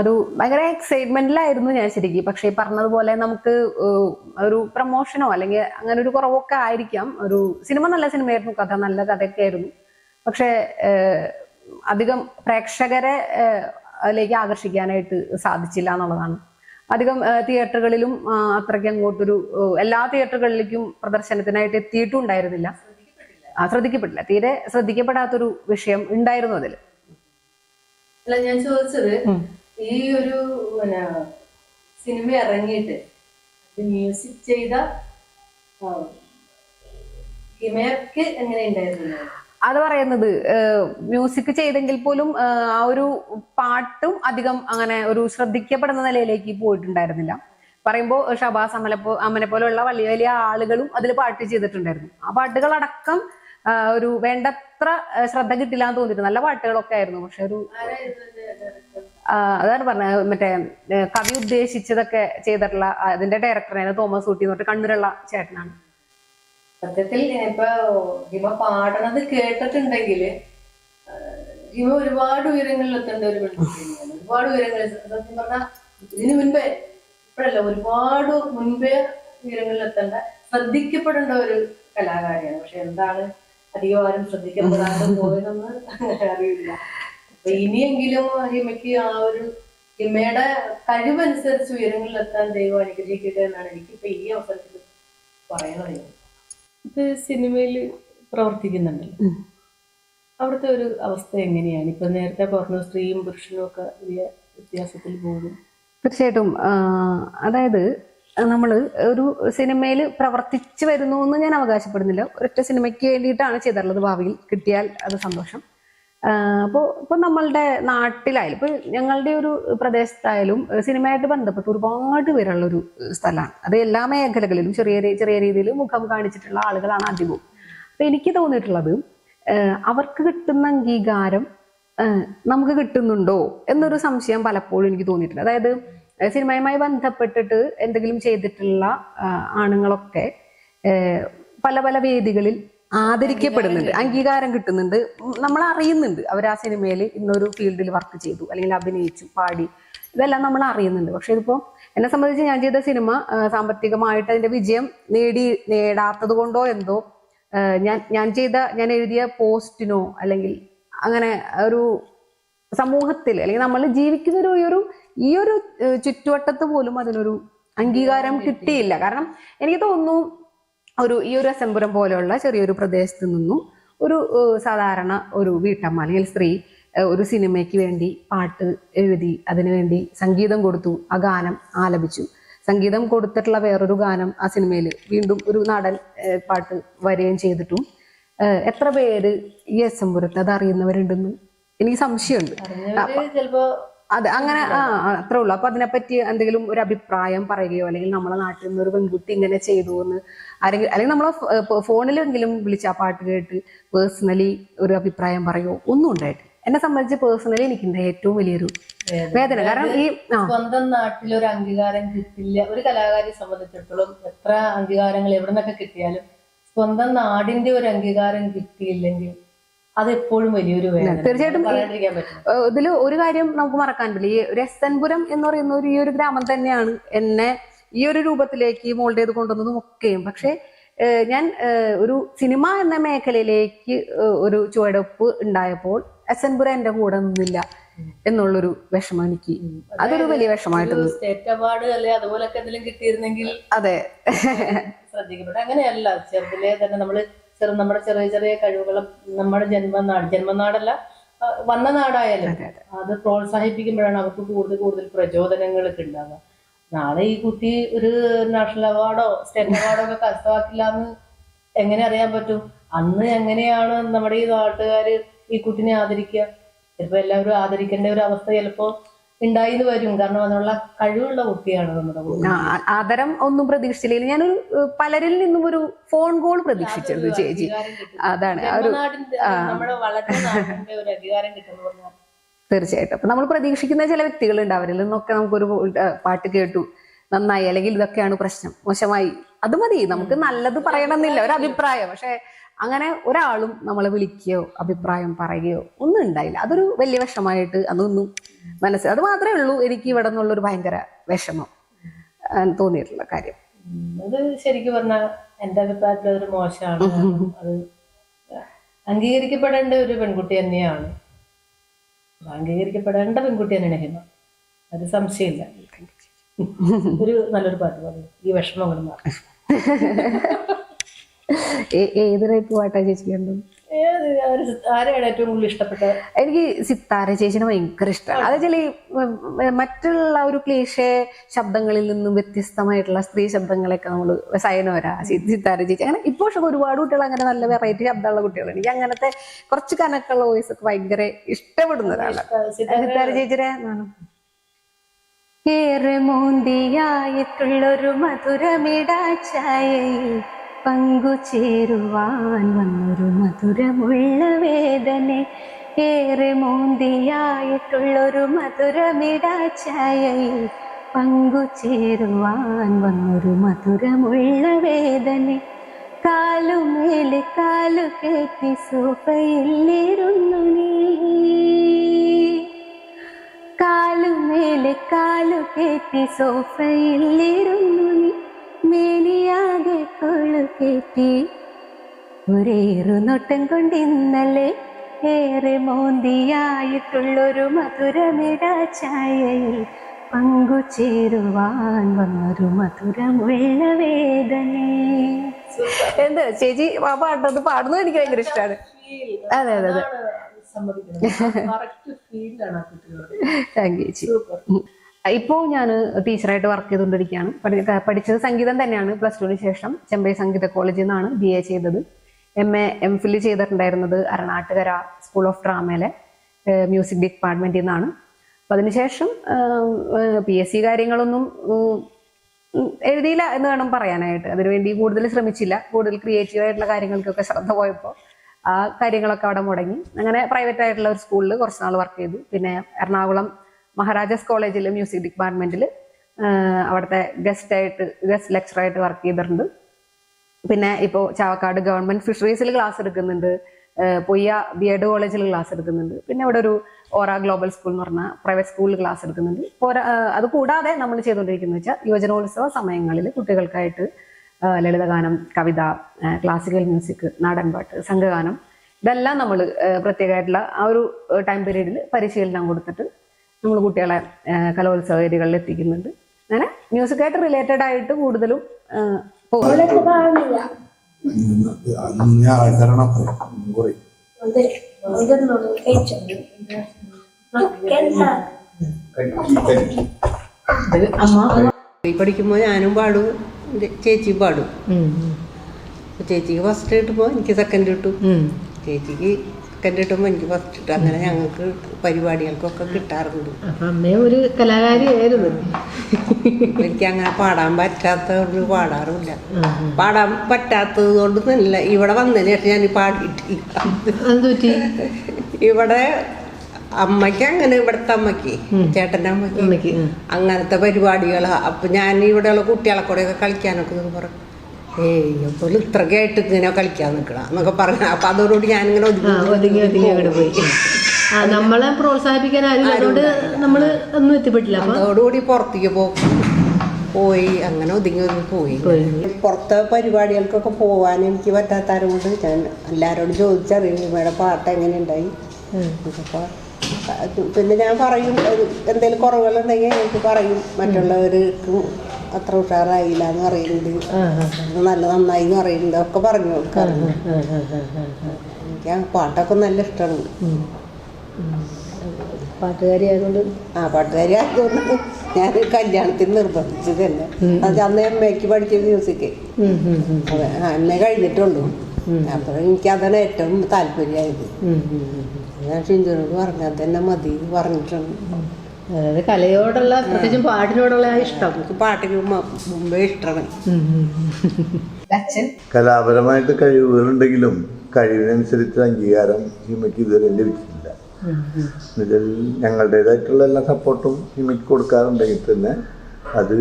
ഒരു ഭയങ്കര എക്സൈറ്റ്മെന്റിലായിരുന്നു ഞാൻ ശരിക്കും. പക്ഷെ പറഞ്ഞതുപോലെ നമുക്ക് ഒരു പ്രൊമോഷനോ അല്ലെങ്കിൽ അങ്ങനെ ഒരു കുറവൊക്കെ ആയിരിക്കാം. ഒരു സിനിമ നല്ല സിനിമയായിരുന്നു കഥ നല്ല കഥയൊക്കെ ആയിരുന്നു. പക്ഷെ അധികം പ്രേക്ഷകരെ അതിലേക്ക് ആകർഷിക്കാനായിട്ട് സാധിച്ചില്ല എന്നുള്ളതാണ്. അധികം തിയേറ്ററുകളിലും അത്രയ്ക്ക് അങ്ങോട്ടൊരു എല്ലാ തിയേറ്ററുകളിലേക്കും പ്രദർശനത്തിനായിട്ട് എത്തിയിട്ടും ഉണ്ടായിരുന്നില്ല ശ്രദ്ധിക്കപ്പെട്ടില്ല. തീരെ ശ്രദ്ധിക്കപ്പെടാത്തൊരു വിഷയം ഉണ്ടായിരുന്നു അതിൽ അല്ല ഞാൻ ചോദിച്ചത് ഈ ഒരു സിനിമ ഇറങ്ങിയിട്ട് മ്യൂസിക് ചെയ്ത ഹിമയ്ക്ക് എങ്ങനെ ഉണ്ടായിരുന്നു അത് പറയുന്നത് മ്യൂസിക് ചെയ്തെങ്കിൽ പോലും ആ ഒരു പാട്ടും അധികം അങ്ങനെ ഒരു ശ്രദ്ധിക്കപ്പെടുന്ന നിലയിലേക്ക് പോയിട്ടുണ്ടായിരുന്നില്ല. പറയുമ്പോൾ ഷബാസ് അമലപ്പോ അമനെ പോലെയുള്ള വലിയ വലിയ ആളുകളും അതിൽ പാട്ട് ചെയ്തിട്ടുണ്ടായിരുന്നു. ആ പാട്ടുകളടക്കം ഒരു വേണ്ടത്ര ശ്രദ്ധ കിട്ടില്ല എന്ന് തോന്നിയിട്ട് നല്ല പാട്ടുകളൊക്കെ ആയിരുന്നു. പക്ഷെ ഒരു അതാണ് പറഞ്ഞത്. മറ്റേ കവി ഉദ്ദേശിച്ചതൊക്കെ ചെയ്തിട്ടുള്ള അതിന്റെ ഡയറക്ടറായിരുന്നു തോമസ് ഊട്ടി എന്ന് പറഞ്ഞിട്ട് കണ്ണൂരുള്ള ചേട്ടനാണ്. സത്യത്തിൽ ഇപ്പൊ ഹിമ പാടണത് കേട്ടിട്ടുണ്ടെങ്കിൽ ഹിമ ഒരുപാട് ഉയരങ്ങളിൽ എത്തേണ്ട ഒരു പെൺകുട്ടിയാണ്. ഒരുപാട് ഉയരങ്ങളിൽ സത്യം പറഞ്ഞാൽ ഇതിന് മുൻപേ ഇപ്പോഴല്ല ഒരുപാട് മുൻപേ ഉയരങ്ങളിൽ എത്തേണ്ട ശ്രദ്ധിക്കപ്പെടേണ്ട ഒരു കലാകാരിയാണ്. പക്ഷെ എന്താണ് അധികം ആരും ശ്രദ്ധിക്കപ്പെടാതെ പോയതെന്ന് അറിയില്ല. അപ്പൊ ഇനിയെങ്കിലും ഹിമയ്ക്ക് ആ ഒരു ഹിമയുടെ കഴിവനുസരിച്ച് ഉയരങ്ങളിൽ എത്താൻ ദൈവം അനുഗ്രഹിക്കട്ടെ എന്നാണ് എനിക്കിപ്പോ ഈ അവസരത്തിൽ പറയണത് ഇത് സിനിമയിൽ പ്രവർത്തിക്കുന്നുണ്ടല്ലോ. അവിടുത്തെ ഒരു അവസ്ഥ എങ്ങനെയാണ്? ഇപ്പൊ നേരത്തെ പറഞ്ഞു സ്ത്രീയും പുരുഷനും ഒക്കെ വലിയ വ്യത്യാസത്തിൽ പോകുന്നു. തീർച്ചയായിട്ടും അതായത് നമ്മൾ ഒരു സിനിമയിൽ പ്രവർത്തിച്ചു വരുന്നു എന്ന് ഞാൻ അവകാശപ്പെടുന്നില്ല. ഒരൊറ്റ സിനിമയ്ക്ക് വേണ്ടിയിട്ടാണ് ചെയ്തിട്ടുള്ളത്. ഭാവിയിൽ കിട്ടിയാൽ അത് സന്തോഷം. അപ്പോൾ ഇപ്പോൾ നമ്മളുടെ നാട്ടിലായാലും ഇപ്പോൾ ഞങ്ങളുടെ ഒരു പ്രദേശത്തായാലും സിനിമയായിട്ട് ബന്ധപ്പെട്ട് ഒരുപാട് പേരുള്ള ഒരു സ്ഥലമാണ് അത് എല്ലാ മേഖലകളിലും ചെറിയ ചെറിയ രീതിയിൽ മുഖം കാണിച്ചിട്ടുള്ള ആളുകളാണ് അധികവും. അപ്പം എനിക്ക് തോന്നിയിട്ടുള്ളത് അവർക്ക് കിട്ടുന്ന അംഗീകാരം നമുക്ക് കിട്ടുന്നുണ്ടോ എന്നൊരു സംശയം പലപ്പോഴും എനിക്ക് തോന്നിയിട്ടുണ്ട്. അതായത് സിനിമയുമായി ബന്ധപ്പെട്ടിട്ട് എന്തെങ്കിലും ചെയ്തിട്ടുള്ള ആണുങ്ങളൊക്കെ പല പല വേദികളിൽ ആദരിക്കപ്പെടുന്നുണ്ട്. അംഗീകാരം കിട്ടുന്നുണ്ട്. നമ്മൾ അറിയുന്നുണ്ട് അവർ ആ സിനിമയിൽ ഇന്നൊരു ഫീൽഡിൽ വർക്ക് ചെയ്തു അല്ലെങ്കിൽ അഭിനയിച്ചു പാടി. ഇതെല്ലാം നമ്മൾ അറിയുന്നുണ്ട്. പക്ഷെ ഇതിപ്പോ എന്നെ സംബന്ധിച്ച് ഞാൻ ചെയ്ത സിനിമ സാമ്പത്തികമായിട്ട് അതിന്റെ വിജയം നേടി നേടാത്തത് കൊണ്ടോ എന്തോ ഞാൻ ഞാൻ ചെയ്ത ഞാൻ എഴുതിയ പോസ്റ്റിനോ അല്ലെങ്കിൽ അങ്ങനെ ഒരു സമൂഹത്തിൽ അല്ലെങ്കിൽ നമ്മൾ ജീവിക്കുന്ന ഒരു ഈ ഒരു ഈ ഒരു ചുറ്റുവട്ടത്ത് പോലും അതിനൊരു അംഗീകാരം കിട്ടിയില്ല. കാരണം എനിക്ക് തോന്നുന്നു ഒരു ഈ ഒരു അസംപുരം പോലെയുള്ള ചെറിയൊരു പ്രദേശത്ത് നിന്നും ഒരു സാധാരണ ഒരു വീട്ടമ്മ അല്ലെങ്കിൽ സ്ത്രീ ഒരു സിനിമയ്ക്ക് വേണ്ടി പാട്ട് എഴുതി അതിനുവേണ്ടി സംഗീതം കൊടുത്തു ആ ഗാനം ആലപിച്ചു. സംഗീതം കൊടുത്തിട്ടുള്ള വേറൊരു ഗാനം ആ സിനിമയിൽ വീണ്ടും ഒരു നാടൻ പാട്ട് വരികയും ചെയ്തിട്ടും. എത്ര പേര് ഈ അസംപുരത്ത് അത് അറിയുന്നവരുണ്ടെന്ന് എനിക്ക് സംശയമുണ്ട്. ചിലപ്പോ അതെ അങ്ങനെ ആ അത്രേ ഉള്ളൂ. അപ്പൊ അതിനെപ്പറ്റി എന്തെങ്കിലും ഒരു അഭിപ്രായം പറയുകയോ അല്ലെങ്കിൽ നമ്മളെ നാട്ടിൽ നിന്ന് ഒരു പെൺകുട്ടി ഇങ്ങനെ ചെയ്തു എന്ന് ആരെങ്കിലും അല്ലെങ്കിൽ നമ്മളെ ഫോണിലെങ്കിലും വിളിച്ച് ആ പാട്ട് കേട്ട് പേഴ്സണലി ഒരു അഭിപ്രായം പറയുമോ ഒന്നും ഉണ്ടായിട്ട് എന്നെ സംബന്ധിച്ച് പേഴ്സണലി എനിക്കുണ്ട് ഏറ്റവും വലിയൊരു വേദന. കാരണം ഈ സ്വന്തം നാട്ടിൽ ഒരു അംഗീകാരം കിട്ടില്ല. ഒരു കലാകാരിയെ സംബന്ധിച്ചിടത്തോളം എത്ര അംഗീകാരങ്ങൾ എവിടെ നിന്നൊക്കെ കിട്ടിയാലും സ്വന്തം നാടിന്റെ ഒരു അംഗീകാരം കിട്ടിയില്ലെങ്കിൽ അത് എപ്പോഴും വലിയൊരു തീർച്ചയായിട്ടും ഇതിൽ ഒരു കാര്യം നമുക്ക് മറക്കാൻ പറ്റില്ല. ഈ രസൻപുരം എന്ന് പറയുന്ന ഒരു ഈ ഒരു ഗ്രാമം തന്നെയാണ് എന്നെ ഈ ഒരു രൂപത്തിലേക്ക് മോൾഡ് ചെയ്ത് കൊണ്ടുവന്നതും ഒക്കെയും. പക്ഷെ ഞാൻ ഒരു സിനിമ എന്ന മേഖലയിലേക്ക് ഒരു ചുവടുപ്പ് ഉണ്ടായപ്പോൾ എസൻപുരം എന്റെ കൂടെ നിന്നില്ല എന്നുള്ളൊരു വിഷമം എനിക്ക്. അതൊരു വലിയ വിഷമായിട്ട് സ്റ്റേറ്റ് അവാർഡ് അല്ലെ അതുപോലൊക്കെ എന്തെങ്കിലും കിട്ടിയിരുന്നെങ്കിൽ അതെ. ശ്രദ്ധിക്കപ്പെട്ടു അങ്ങനെയല്ല. ചെറുതിലെ തന്നെ നമ്മൾ ചെറു നമ്മുടെ ചെറിയ ചെറിയ കഴിവുകളും നമ്മുടെ ജന്മനാട് ജന്മനാടല്ല വന്ന നാടായാലും അത് പ്രോത്സാഹിപ്പിക്കുമ്പോഴാണ് അവർക്ക് കൂടുതൽ കൂടുതൽ പ്രചോദനങ്ങളൊക്കെ ഉണ്ടാകുക നാളെ ഈ കുട്ടി ഒരു നാഷണൽ അവാർഡോ സ്റ്റേറ്റ് അവാർഡോ ഒക്കെ കരസ്ഥമാക്കില്ല എന്ന് എങ്ങനെ അറിയാൻ പറ്റും? അന്ന് എങ്ങനെയാണ് നമ്മുടെ ഈ നാട്ടുകാർ ഈ കുട്ടിനെ ആദരിക്കുക? ചിലപ്പോ എല്ലാവരും ആദരിക്കേണ്ട ഒരു അവസ്ഥ ചിലപ്പോ ഉണ്ടായിന്ന് വരും. കാരണം അതിനുള്ള കഴിവുള്ള കുട്ടിയാണ് നമ്മുടെ ആദരം ഒന്നും പ്രതീക്ഷിച്ചില്ലെങ്കിൽ ഞാനൊരു പലരിൽ നിന്നും ഒരു ഫോൺ കോൾ പ്രതീക്ഷിച്ചിരുന്നു ചേച്ചി. അതാണ് തീർച്ചയായിട്ടും. അപ്പൊ നമ്മൾ പ്രതീക്ഷിക്കുന്ന ചില വ്യക്തികളുണ്ട്. അവരിൽ നിന്നൊക്കെ നമുക്കൊരു പാട്ട് കേട്ടു നന്നായി അല്ലെങ്കിൽ ഇതൊക്കെയാണ് പ്രശ്നം. മോശമായി. അത് മതി. നമുക്ക് നല്ലത് പറയണമെന്നില്ല. ഒരു അഭിപ്രായം. പക്ഷെ അങ്ങനെ ഒരാളും നമ്മളെ വിളിക്കുകയോ അഭിപ്രായം പറയുകയോ ഒന്നും ഉണ്ടായില്ല. അതൊരു വലിയ വിഷമായിട്ട് അതൊന്നും മനസ്സിൽ അത് മാത്രമേ ഉള്ളൂ എനിക്ക് ഇവിടെ നിന്നുള്ളൊരു ഭയങ്കര വിഷമം തോന്നിയിട്ടുള്ള കാര്യം. അത് ശരിക്കും പറഞ്ഞാൽ എന്റെ അഭിപ്രായത്തിൽ അതൊരു മോശമാണ്. അത് അംഗീകരിക്കപ്പെടേണ്ട ഒരു പെൺകുട്ടി തന്നെയാണ്. അംഗീകരിക്കപ്പെടേണ്ട പെൺകുട്ടി തന്നെയാണ് ഹിമ. അത് സംശയമില്ല. ഒരു നല്ലൊരു പാട്ട് പറഞ്ഞു ഈ വിഷമം കൊണ്ട് മാറും. ഏത് ടൈപ്പ് പാട്ടാ ചേച്ചി കണ്ടു ആരെയാണ് ഏറ്റവും കൂടുതൽ ഇഷ്ടപ്പെട്ടത്? എനിക്ക് സിത്താര ചേച്ചിനെ ഭയങ്കര ഇഷ്ടമാണ് അത് വെച്ചാൽ മറ്റുള്ള ഒരു ക്ലീഷേ ശബ്ദങ്ങളിൽ നിന്നും വ്യത്യസ്തമായിട്ടുള്ള സ്ത്രീ ശബ്ദങ്ങളൊക്കെ നമ്മൾ സയനോര സിത്താര ചേച്ചി. അങ്ങനെ ഇപ്പോൾ പക്ഷെ ഒരുപാട് കുട്ടികൾ അങ്ങനെ നല്ല വെറൈറ്റി ശബ്ദമുള്ള കുട്ടികളാണ്. എനിക്ക് അങ്ങനത്തെ കുറച്ച് കനക്കുള്ള വോയിസ് ഒക്കെ ഭയങ്കര ഇഷ്ടപ്പെടുന്ന ഒരാളാണ് സിത്താര. ചേച്ചിയുടെ? എന്നാണ് ഏറെ മോന്തിയായിട്ടുള്ളൊരു മധുരമിടാച്ചായയിൽ പങ്കുചേരുവാൻ വന്നൊരു മധുരമുള്ള വേദന. ഏറെ മോന്തിയായിട്ടുള്ളൊരു മധുരമിടാച്ചായയിൽ പങ്കുചേരുവാൻ വന്നൊരു മധുരമുള്ള വേദന. കാലുമേലെ കാലു കേട്ടി സോഫയിലിരുന്നു നീ. കാലുമേലെ കാലു കേട്ടി സോഫയിലിരുന്നു നീ. മേനിയാകെ കൊളു കയറ്റി ഒരേറു നോട്ടം കൊണ്ട് ഇന്നലെ ഏറെ മോന്തിയായിട്ടുള്ളൊരു മധുരമിട ചായയിൽ പങ്കുചേരുവാൻ വന്നൊരു മധുരമുള്ള വേദന. എന്താ ചേച്ചി ആ പാട്ടത് പാടുന്നത് എനിക്ക് ഭയങ്കര ഇഷ്ടമാണ് അതെ അതെ അതെ. താങ്ക് യു ചേച്ചി. സൂപ്പർ ഇപ്പോൾ ഞാൻ ടീച്ചറായിട്ട് വർക്ക് ചെയ്തുകൊണ്ടിരിക്കുകയാണ് പഠി- പഠിച്ചത് സംഗീതം തന്നെയാണ്. പ്ലസ് ടുവിന് ശേഷം ചെമ്പൈ സംഗീത കോളേജിൽ നിന്നാണ് ബി എ ചെയ്തത്. എം എ എം ഫിൽ ചെയ്തിട്ടുണ്ടായിരുന്നത് അരണാട്ടുകര സ്കൂൾ ഓഫ് ഡ്രാമയിലെ മ്യൂസിക് ഡിപ്പാർട്ട്മെന്റിൽ നിന്നാണ് അപ്പം അതിനുശേഷം പി എസ് സി കാര്യങ്ങളൊന്നും എഴുതിയില്ല എന്ന് വേണം പറയാനായിട്ട്. അതിനുവേണ്ടി കൂടുതൽ ശ്രമിച്ചില്ല. കൂടുതൽ ക്രിയേറ്റീവ് ആയിട്ടുള്ള കാര്യങ്ങൾക്കൊക്കെ ശ്രദ്ധ പോയപ്പോൾ ആ കാര്യങ്ങളൊക്കെ അവിടെ മുടങ്ങി. അങ്ങനെ പ്രൈവറ്റ് ആയിട്ടുള്ള ഒരു സ്കൂളിൽ കുറച്ച് നാൾ വർക്ക് ചെയ്തു. പിന്നെ എറണാകുളം മഹാരാജാസ് കോളേജിൽ മ്യൂസിക് ഡിപ്പാർട്ട്മെന്റിൽ അവിടുത്തെ ഗസ്റ്റ് ആയിട്ട് ഗസ്റ്റ് ലെക്ചറായിട്ട് വർക്ക് ചെയ്തിട്ടുണ്ട്. പിന്നെ ഇപ്പോൾ ചാവക്കാട് ഗവൺമെന്റ് ഫിഷറീസിൽ ക്ലാസ് എടുക്കുന്നുണ്ട്. പൊയ്യ ബി എഡ് കോളേജിൽ ക്ലാസ് എടുക്കുന്നുണ്ട്. പിന്നെ ഇവിടെ ഒരു ഓറ ഗ്ലോബൽ സ്കൂൾ എന്ന് പറഞ്ഞ പ്രൈവറ്റ് സ്കൂളിൽ ക്ലാസ് എടുക്കുന്നുണ്ട്. പോരാ അത് കൂടാതെ നമ്മൾ ചെയ്തുകൊണ്ടിരിക്കുന്നത് വെച്ചാൽ യുവജനോത്സവ സമയങ്ങളിൽ കുട്ടികൾക്കായിട്ട് ലളിതഗാനം കവിത ക്ലാസിക്കൽ മ്യൂസിക് നാടൻപാട്ട് സംഘഗാനം ഇതെല്ലാം നമ്മൾ പ്രത്യേകമായിട്ടുള്ള ആ ഒരു ടൈം പീരീഡിൽ പരിശീലനം കൊടുത്തിട്ട് നമ്മൾ കുട്ടികളെ കലോത്സവ വേദികളിൽ എത്തിക്കുന്നുണ്ട്. അങ്ങനെ മ്യൂസിക്കായിട്ട് റിലേറ്റഡ് ആയിട്ട് കൂടുതലും പഠിക്കുമ്പോൾ ഞാനും പാടും ചേച്ചിയും പാടും. ചേച്ചിക്ക് ഫസ്റ്റ് കിട്ടുമ്പോൾ എനിക്ക് സെക്കൻഡ് കിട്ടും. ചേച്ചിക്ക് സെക്കൻഡ് കിട്ടുമ്പോൾ എനിക്ക് ഫസ്റ്റ് അങ്ങനെ ഞങ്ങൾക്ക് പരിപാടികൾക്കൊക്കെ കിട്ടാറുണ്ട്. അപ്പൊ അമ്മയും ഒരു കലാകാരിയായിരുന്നു. ആയിരുന്നു എനിക്ക് അങ്ങനെ പാടാൻ പറ്റാത്തതുകൊണ്ട് പാടാറില്ല പാടാൻ പറ്റാത്തത് കൊണ്ട് നല്ല ഇവിടെ വന്നതിന് ശേഷം ഞാൻ പാടിയിട്ടില്ല. ഇവിടെ അമ്മയ്ക്ക് അങ്ങനെ ഇവിടുത്തെ അമ്മയ്ക്ക് ചേട്ടന്റെ അമ്മയ്ക്ക് അങ്ങനത്തെ പരിപാടികൾ അപ്പം ഞാൻ ഇവിടെയുള്ള കുട്ടികളെ കൂടെയൊക്കെ കളിക്കാനൊക്കെ പറയും പറഞ്ഞു ഏയ് അപ്പോൾ ഇത്രയൊക്കെ ആയിട്ട് ഇങ്ങനെ കളിക്കാൻ നിൽക്കണം? എന്നൊക്കെ പറഞ്ഞു. അപ്പൊ അതോടുകൂടി ഞാനിങ്ങനെ ഒതുങ്ങി ആ, ഒതുങ്ങി ഒതുങ്ങി അങ്ങോട്ട് പോയി. നമ്മളെ പ്രോത്സാഹിപ്പിക്കാൻ ആരും അതുകൊണ്ട് നമ്മൾ ഒന്നും എത്തിപ്പെട്ടില്ല. അതോടുകൂടി പുറത്തേക്ക് പോകും പോയി. അങ്ങനെ ഒതുങ്ങി ഒതുങ്ങി പോയി. പുറത്തെ പരിപാടികൾക്കൊക്കെ പോകാൻ എനിക്ക് പറ്റാത്തത് കൊണ്ട് ഞാൻ എല്ലാവരോടും ചോദിച്ചറിയും ഇവിടെ പാട്ട് എങ്ങനെ ഉണ്ടായി അപ്പോൾ പിന്നെ ഞാൻ പറയും എന്തെങ്കിലും കുറവുകളുണ്ടെങ്കിൽ എനിക്ക് പറയും. മറ്റുള്ളവർക്ക് അത്ര ഉഷാറായില്ല എന്ന് പറയുന്നുണ്ട്. നല്ല നന്നായി എന്ന് പറയുന്നുണ്ട്. ഒക്കെ പറഞ്ഞു കൊടുക്കാറുണ്ട്. എനിക്ക് പാട്ടൊക്കെ നല്ല ഇഷ്ടമാണ്. പാട്ടുകാരി ആയതുകൊണ്ട് ആ പാട്ടുകാരി ആയതുകൊണ്ട് ഞാൻ കല്യാണത്തിന് നിർബന്ധിച്ചതല്ല അത് അന്ന് എം എക്ക് പഠിച്ച മ്യൂസിക്. അമ്മ കഴിഞ്ഞിട്ടുണ്ട് എം എ കഴിഞ്ഞിട്ടുള്ളൂ. അപ്പോൾ എനിക്ക് അതാണ് ഏറ്റവും താല്പര്യമായത്. ഞാൻ ഷിഞ്ചുനോട് പറഞ്ഞാൽ തന്നെ മതി പറഞ്ഞിട്ടുണ്ട്. അതായത് കലയോടുള്ള പ്രത്യേകിച്ചും പാട്ടിനോടുള്ള ആ ഇഷ്ടം. പാട്ടിന് മുമ്പേ ഇഷ്ടമാണ്. കലാപരമായിട്ട് കഴിവുകളുണ്ടെങ്കിലും കഴിവിനനുസരിച്ച് അംഗീകാരം ഹിമയ്ക്ക് ഇതുവരെ ലഭിച്ചിട്ടില്ല ഇതിൽ ഞങ്ങളുടേതായിട്ടുള്ള എല്ലാ സപ്പോർട്ടും ഹിമയ്ക്ക് കൊടുക്കാറുണ്ടെങ്കിൽ തന്നെ അത്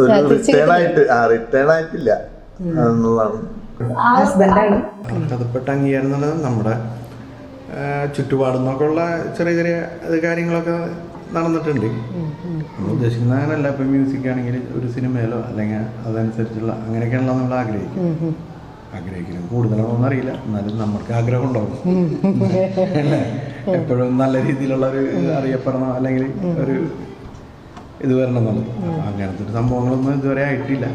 ഒരു റിട്ടേൺ ആയിട്ട് ആ റിട്ടേൺ ആയിട്ടില്ല എന്നുള്ളതാണ്. അർഹതപ്പെട്ട അംഗീകാരം എന്നുള്ളത് നമ്മുടെ ആ, ചുറ്റുപാടും നിന്നൊക്കെ ഉള്ള ചെറിയ ചെറിയ കാര്യങ്ങളൊക്കെ നടന്നിട്ടുണ്ട്. നമ്മൾ ഉദ്ദേശിക്കുന്ന അങ്ങനെയല്ല ഇപ്പം മ്യൂസിക് ആണെങ്കിൽ ഒരു സിനിമയിലോ അല്ലെങ്കിൽ അതനുസരിച്ചുള്ള അങ്ങനെയൊക്കെയാണല്ലോ നമ്മൾ ആഗ്രഹിക്കും ആഗ്രഹിക്കലും കൂടുതലാണോന്ന് അറിയില്ല. എന്നാലും നമ്മൾക്ക് ആഗ്രഹം ഉണ്ടാവും. അല്ലേ? എപ്പോഴും നല്ല രീതിയിലുള്ള ഒരു അറിയപ്പെടണം അല്ലെങ്കിൽ ഒരു ഇത് വരണം എന്നുള്ളത്. അങ്ങനത്തെ ഒരു സംഭവങ്ങളൊന്നും ഇതുവരെ ആയിട്ടില്ല.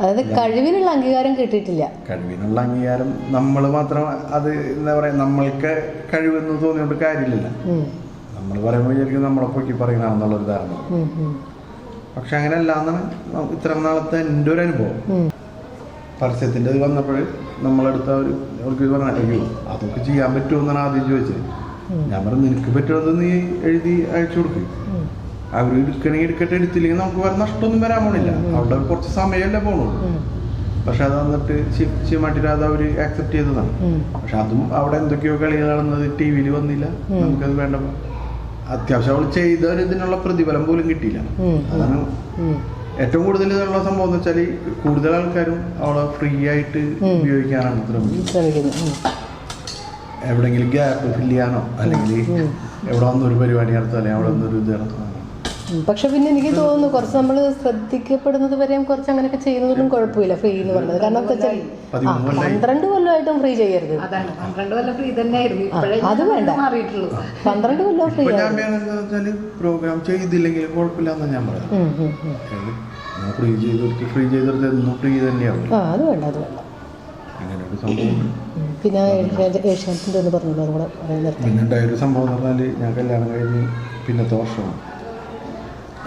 അതായത് കഴിവിനുള്ള അംഗീകാരം കിട്ടിയിട്ടില്ല. കഴിവിനുള്ള അംഗീകാരം നമ്മൾ മാത്രം അത് എന്താ പറയാ നമ്മൾക്ക് കഴിവെന്ന് തോന്നിയോണ്ട് കാര്യമില്ല നമ്മൾ പറയുമ്പോൾ വിചാരിക്കും നമ്മളെ പൊക്കി പറയുന്നതാണെന്നുള്ളൊരു ധാരണ. പക്ഷെ അങ്ങനെയല്ല എന്നാണ് ഇത്ര നാളത്തെ എന്റെ ഒരു അനുഭവം. പരസ്യത്തിന്റെ ഇത് വന്നപ്പോൾ നമ്മളെടുത്ത ഒരു അവർക്ക് പറഞ്ഞ അയ്യോ അതൊക്കെ ചെയ്യാൻ പറ്റുമോ? എന്നാണ് ആദ്യം ചോദിച്ചത്. ഞാൻ പറഞ്ഞു നിനക്ക് പറ്റുമെന്ന് നീ എഴുതി അയച്ചു കൊടുക്കും. അവർ എടുക്കണേ എടുക്കട്ടെ എടുത്തില്ലെങ്കിൽ നമുക്ക് വേറെ നഷ്ടമൊന്നും വരാൻ പോണില്ല. അവിടെ കുറച്ച് സമയമല്ലേ പോണുള്ളൂ. പക്ഷെ അത് വന്നിട്ട് ശിവമാട്ടിട്ട് അത് അവർ ആക്സെപ്റ്റ് ചെയ്തതാണ്. പക്ഷെ അതും അവിടെ എന്തൊക്കെയോ കളികൾ നടന്നത് ടി വിയിൽ വന്നില്ല നമുക്കത് വേണ്ട. അത്യാവശ്യം അവൾ ചെയ്ത ഒരു ഇതിനുള്ള പ്രതിഫലം പോലും കിട്ടിയില്ല. അതാണ് ഏറ്റവും കൂടുതൽ ഇതുള്ള സംഭവം എന്ന് വെച്ചാൽ കൂടുതൽ ആൾക്കാരും അവളെ ഫ്രീ ആയിട്ട് ഉപയോഗിക്കാനാണ് ശ്രമിക്കുന്നത്. എവിടെങ്കിലും ഗ്യാപ്പ് ഫില്ല് ചെയ്യാനോ അല്ലെങ്കിൽ എവിടെ വന്നൊരു പരിപാടി നടത്തുക അല്ലെങ്കിൽ അവിടെ വന്നൊരു ഇത് നടത്തുക പക്ഷെ പിന്നെ എനിക്ക് തോന്നുന്നു കുറച്ച് നമ്മൾ ശ്രദ്ധിക്കപ്പെടുന്നത് വരെയും കുറച്ച് അങ്ങനെയൊക്കെ ചെയ്യുന്നതൊന്നും കുഴപ്പമില്ല ഫ്രീ എന്ന് പറഞ്ഞത്. കാരണം പന്ത്രണ്ട് കൊല്ലമായിട്ടും ഫ്രീ ചെയ്യരുത്. അത് വേണ്ട. പന്ത്രണ്ട് കൊല്ലം ഫ്രീ പ്രോഗ്രാം ചെയ്തില്ലെങ്കിൽ കുഴപ്പമില്ല എന്ന് ഞാൻ പറയാം. ഞാൻ ഫ്രീ ഫ്രീ എന്നും ഫ്രീ തന്നെയാവും. അത് വേണ്ട അത് വേണ്ട. അങ്ങനെ ഒരു സംഭവം ഉം. പിന്നെ ഏഷ്യാനെറ്റിന്റെ ഒന്ന് പിന്നെ ഉണ്ടായൊരു സംഭവം എന്ന് പറഞ്ഞാൽ ഞാൻ കല്യാണം കഴിഞ്ഞ് പിന്നത്തെ വർഷമാണ്.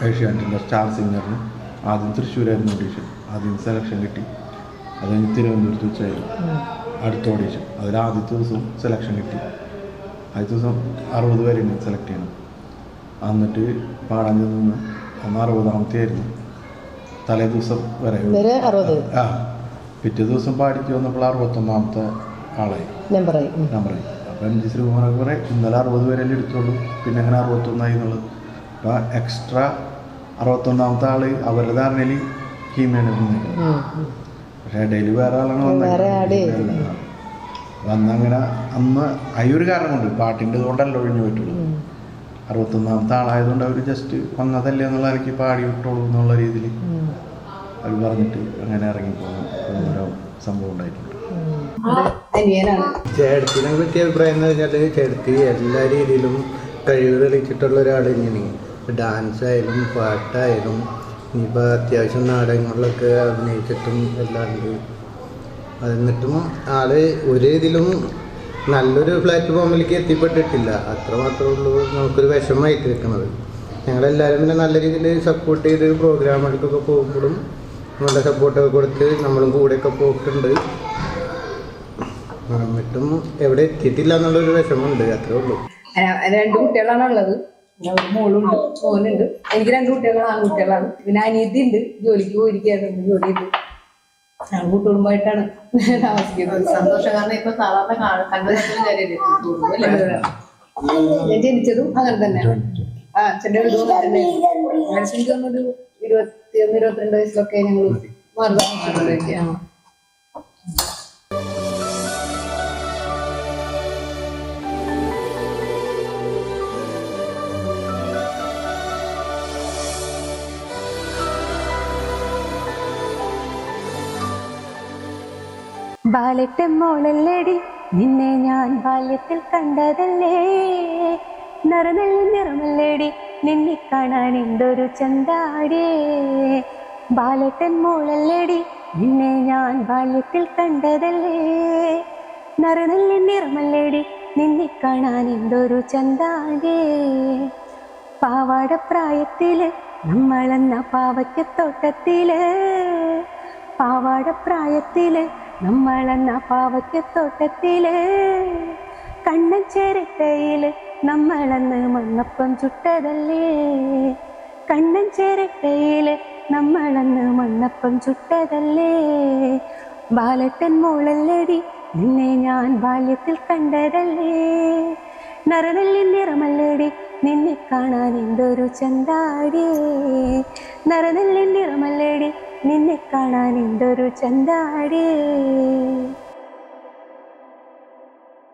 ഏഷ്യാനെറ്റിന്റെ സ്റ്റാർ സിംഗറിന് ആദ്യം തൃശ്ശൂരായിരുന്നു ഓഡീഷൻ ആദ്യം സെലക്ഷൻ കിട്ടി. അത് കഴിഞ്ഞ് തിരുവനന്തപുരത്ത് വെച്ചായിരുന്നു അടുത്ത ഓഡീഷൻ അതിൽ ആദ്യത്തെ ദിവസം സെലക്ഷൻ കിട്ടി. ആദ്യത്തെ ദിവസം അറുപത് പേരെയാണ് സെലക്ട് ചെയ്യണം. എന്നിട്ട് പാടാൻ ചെന്ന് അന്ന് അറുപതാമത്തെ ആയിരുന്നു. തലേ ദിവസം വരെ ആ. പിറ്റേ ദിവസം പാടിക്ക് വന്നപ്പോൾ അറുപത്തൊന്നാമത്തെ ആളായി. നമ്പറായി. നമ്പറായി അപ്പോൾ എം ജി ശ്രീകുമാറൊക്കെ പറയും ഇന്നലെ അറുപത് പേരല്ലേ എടുത്തോളൂ പിന്നെ അങ്ങനെ അറുപത്തൊന്നായി എന്നുള്ളത്. അപ്പോൾ എക്സ്ട്രാ അറുപത്തൊന്നാമത്തെ ആൾ അവരുടെ ധാരണയിൽ ഹീമയാണ് വന്നേക്കുന്നത് പക്ഷെ ഇടയിൽ വേറെ ആളാണ് വന്നത്. വന്നങ്ങനെ അന്ന് അയ്യൊരു കാരണം കൊണ്ട് പാട്ടിന്റെ കൊണ്ടല്ല ഒഴിഞ്ഞു പോയിട്ടുള്ളൂ. അറുപത്തൊന്നാമത്തെ ആളായതുകൊണ്ട് അവർ ജസ്റ്റ് വന്നതല്ലേ എന്നുള്ള എനിക്ക് പാടി വിട്ടോളൂ എന്നുള്ള രീതിയിൽ അവർ പറഞ്ഞിട്ട് അങ്ങനെ ഇറങ്ങിപ്പോകും ഓരോ സംഭവം ഉണ്ടായിട്ടുണ്ട്. അനിയനാണ്. ചേട്ടത്തിനെ പറ്റിയ അഭിപ്രായം എന്ന് വെച്ചാൽ ചേട്ടത്തി എല്ലാ രീതിയിലും കഴിവ് തെളിയിച്ചിട്ടുള്ള ഒരാൾ തന്നെയാണ്. ഡാൻസ് ആയാലും പാട്ടായാലും ഇനിയിപ്പോൾ അത്യാവശ്യം നാടകങ്ങളിലൊക്കെ അഭിനയിച്ചിട്ടും എല്ലാം ഉണ്ട്. എന്നിട്ടും ആൾ ഒരേ ഇതിലും നല്ലൊരു പ്ലാറ്റ്ഫോമിലേക്ക് എത്തിപ്പെട്ടിട്ടില്ല. അത്ര മാത്രമേ ഉള്ളൂ നമുക്കൊരു വിഷമമായിട്ട് നിൽക്കുന്നത്. ഞങ്ങളെല്ലാവരും പിന്നെ നല്ല രീതിയിൽ സപ്പോർട്ട് ചെയ്ത് പ്രോഗ്രാമുകൾക്കൊക്കെ പോകുമ്പോഴും നല്ല സപ്പോർട്ടൊക്കെ കൊടുത്ത് നമ്മളും കൂടെയൊക്കെ പോയിട്ടുണ്ട്. എന്നിട്ടും എവിടെ എത്തിയിട്ടില്ല എന്നുള്ളൊരു വിഷമമുണ്ട്. അത്രേ ഉള്ളൂ. രണ്ട് കുട്ടികളാണ് ഉള്ളത് ഒരു മോളുണ്ട് മോനുണ്ട്. എനിക്ക് രണ്ട് കുട്ടികളാണ് ആൺകുട്ടികളാണ്. പിന്നെ അനിയത്തി ഉണ്ട് ജോലിക്ക് പോയിരിക്കുകയാണ് ജോലി ചെയ്ത്. ഞാൻ കൂട്ടുകുടുംബമായിട്ടാണ് താമസിക്കുന്നത് സന്തോഷം. കാരണം ഇപ്പൊ സാധാരണ കാര്യമില്ല ഞാൻ ജനിച്ചതും അങ്ങനെ തന്നെ. ആ അച്ഛന്റെ വീടും അങ്ങനെ തന്നെ. എനിക്ക് തോന്നുന്നു ഒരു ഇരുപത്തിയൊന്ന് ഇരുപത്തിരണ്ട് വയസ്സിലൊക്കെ ഞങ്ങൾ മാറി താമസിച്ചിട്ടുണ്ടായിരിക്കുകയാണ് ബാലത്തെ മോളല്ലേടി നിന്നെ ഞാൻ ബാല്യത്തിൽ കണ്ടതല്ലേ? നിറനല്ല നിറമല്ലേടി നിന്നെ കാണാൻ എന്തൊരു ചന്താടേ? ബാലട്ടൻ മോളല്ലേടി നിന്നെ ഞാൻ ബാല്യത്തിൽ കണ്ടതല്ലേ? നിറനല്ല നിറമല്ലേടി നിന്നെ കാണാൻ എന്തൊരു ചന്താടേ? പാവാട പ്രായത്തിൽ നമ്മളെന്ന പാവയ്ക്കത്തോട്ടത്തിൽ പാവാട പ്രായത്തിൽ നമ്മളെന്ന പാവയ്ക്കത്തോട്ടത്തിൽ കണ്ണൻ ചേരട്ടയിൽ നമ്മളെന്ന് മണ്ണപ്പം ചുട്ടതല്ലേ? കണ്ണൻ ചേരട്ടയിൽ നമ്മളെന്ന് മണ്ണപ്പം ചുട്ടതല്ലേ? ബാലത്തൻ മോളല്ലടി നിന്നെ ഞാൻ ബാല്യത്തിൽ കണ്ടതല്ലേ? നരനെല്ലിൻ നിറമല്ലടി നിന്നെ കാണാൻ എന്തൊരു ചന്താടി? നരനെല്ലിൻ നിറമല്ലടി നിന്നെ കാണാൻ എന്തൊരു ചന്താടി.